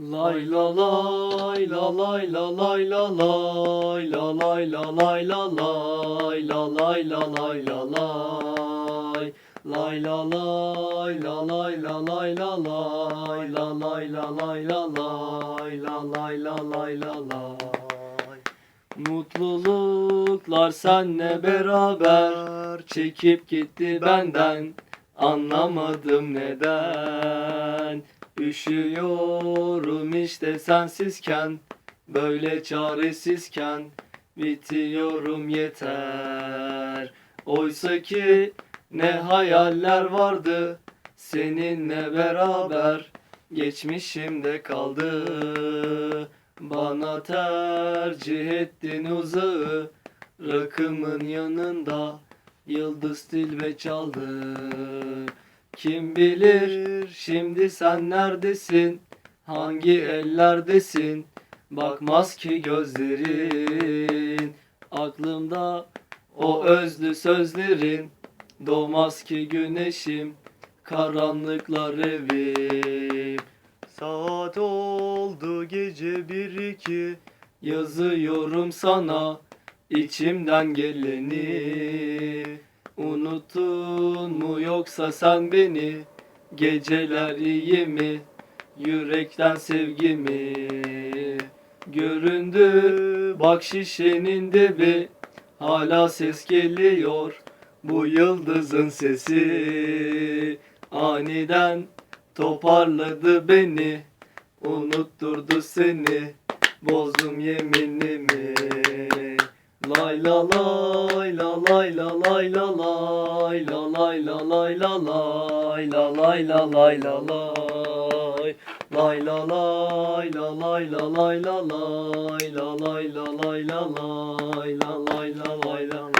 Lay la lay la lay la lay la lay la lay la lay la lay la lay la lay la lay Lay la lay la lay la lay la lay la lay la lay la lay la lay la lay la lay Mutluluklar senle beraber çekip gitti benden Anlamadım neden Üşüyorum işte sensizken Böyle çaresizken. Bitiyorum yeter. Oysa ki ne hayaller vardı Seninle beraber Geçmişimde kaldı. Bana tercih ettin uzağı Rakımın yanında Yıldız tilbe çaldı Kim bilir şimdi sen neredesin? Hangi ellerdesin? Bakmaz ki gözlerin. Aklımda o özlü sözlerin. Doğmaz ki güneşim Karanlıklar evim Saat oldu gece bir iki. Yazıyorum sana içimden geleni Unuttun mu yoksa sen beni? Geceler iyi mi Yürekten sevgimi? Göründü bak şişenin dibi Hala ses geliyor Bu yıldızın sesi. Aniden toparladı beni Unutturdu seni Bozdum yeminimi la lay la lay la lay la lay la lay la lay la lay la lay la lay Lay la lay la lay la lay la lay la lay la lay la lay la lay la lay la